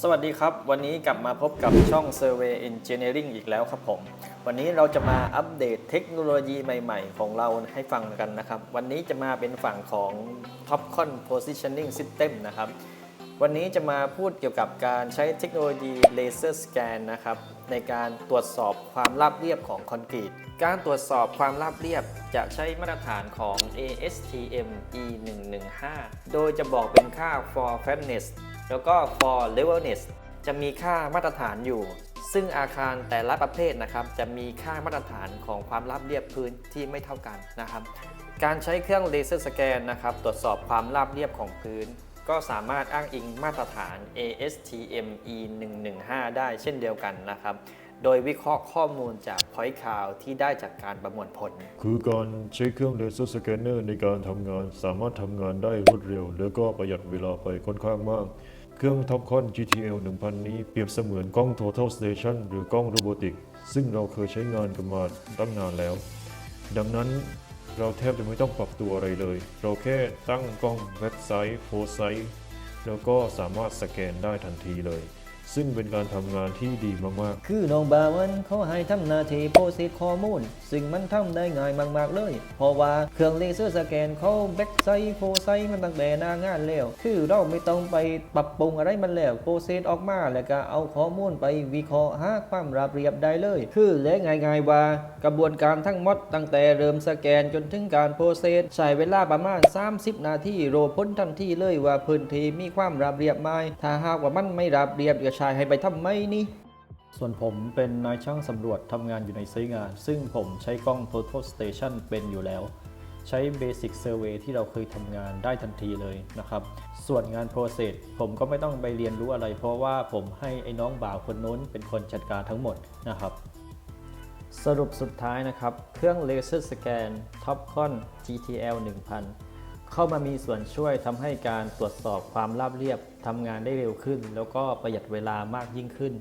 สวัสดีครับ วันนี้กลับมาพบกับช่อง Survey Engineering อีกแล้วครับผม วันนี้เราจะมาอัปเดตเทคโนโลยีใหม่ๆ ของเราให้ฟังกันนะครับ วันนี้จะมาเป็นฝั่งของ Topcon Positioning System นะครับ วันนี้จะมาพูดเกี่ยวกับการใช้เทคโนโลยี Laser Scan นะครับ ในการตรวจสอบความราบเรียบของคอนกรีต การตรวจสอบความราบเรียบจะใช้มาตรฐานของ ASTM E115 โดยจะบอกเป็นค่า for fatness แล้วก็ for levelness จะมีค่ามาตรฐานอยู่ ซึ่งอาคารแต่ละประเภทนะครับจะมีค่ามาตรฐานของความราบเรียบพื้นที่ไม่เท่ากันนะครับ การใช้เครื่องเลเซอร์สแกนนะครับตรวจสอบความราบเรียบของพื้น ก็สามารถอ้างอิงมาตรฐาน ASTM E115 ได้เช่นเดียวกันนะครับโดยวิเคราะห์ข้อมูลจาก point cloud ที่ได้จากการประมวลผล คือการใช้เครื่องเลเซอร์สแกนเนอร์ในการทำงาน สามารถทำงานได้รวดเร็ว แล้วก็ประหยัดเวลาไปค่อนข้างมาก เครื่องท็อปคอน GTL 1000 นี้เปรียบเสมือนกล้อง Total Station หรือกล้องโรบอติกซึ่งเราเคยใช้งานกันมาตั้งนานแล้ว ดังนั้นเราแทบจะไม่ต้องปรับตัวอะไรเลย เราแค่ตั้งกล้องเว็บไซต์โพสไซต์แล้วก็สามารถสแกนได้ทันทีเลย ซึ่งเป็นการทำงานที่ดีมากๆ คือน้องบาวันเขาให้ทำหน้าที่โพสต์ข้อมูล ซึ่งมันทำได้ง่ายมาก ๆ เลย เพราะว่าเครื่องเลเซอร์สแกนเขาแบ็กไซต์โพไซต์มันตั้งแต่หน้างานแล้ว คือเราไม่ต้องไปปรับปรุงอะไรมันแล้วโพสต์ออกมาแล้วก็เอาข้อมูลไปวิเคราะห์หาความราบเรียบได้เลย คือและง่าย ๆ ว่ากระบวนการทั้งหมดตั้งแต่เริ่มสแกนจนถึงการโพสต์ใช้เวลาประมาณ 30 นาทีโรพ้นทันทีเลยว่าพื้นที่มีความราบเรียบไหมถ้าหากว่ามันไม่ราบเรียบจะใช้ให้ไปทำไมนี่ ส่วนผมเป็นนายช่างสำรวจทำงานอยู่ในไซต์งาน ซึ่งผมใช้กล้อง Total Station เป็นอยู่แล้ว ใช้ Basic Survey ที่เราเคยทำงานได้ทันทีเลยนะครับ ส่วนงาน Process ผมก็ไม่ต้องไปเรียนรู้อะไร เพราะว่าผมให้ไอ้น้องบ่าวคนนู้นเป็นคนจัดการทั้งหมดนะครับสรุปสุดท้ายนะครับ เครื่องเลเซอร์สแกน Topcon GTL 1000 เข้ามามีส่วนช่วยทำให้การตรวจสอบความราบเรียบทำงานได้เร็วขึ้น แล้วก็ประหยัดเวลามากยิ่งขึ้น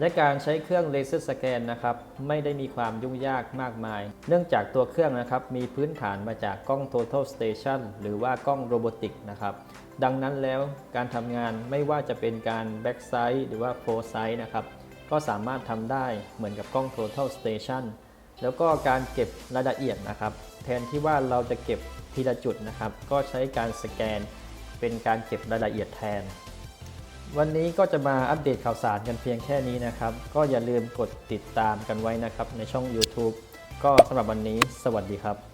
และการใช้เครื่องเลเซอร์สแกนนะครับไม่ได้มีความยุ่งยากมากมาย เนื่องจากตัวเครื่องนะครับมีพื้นฐานมาจากกล้อง Total Station หรือว่ากล้องโรบอติกนะครับดังนั้นแล้วการทำงานไม่ว่าจะเป็นการ Back Side หรือว่า f o r Side นะครับก็สามารถทำได้เหมือนกับกล้อง Total Station แล้วก็การเก็บรายละเอียดนะครับ แทนที่ว่าเราจะเก็บ ทีละจุดนะครับ ก็ใช้การสแกนเป็นการเก็บรายละเอียดแทน วันนี้ก็จะมาอัปเดตข่าวสารกันเพียงแค่นี้นะครับ ก็อย่าลืมกดติดตามกันไว้นะครับในช่อง YouTube ก็สำหรับวันนี้ สวัสดีครับ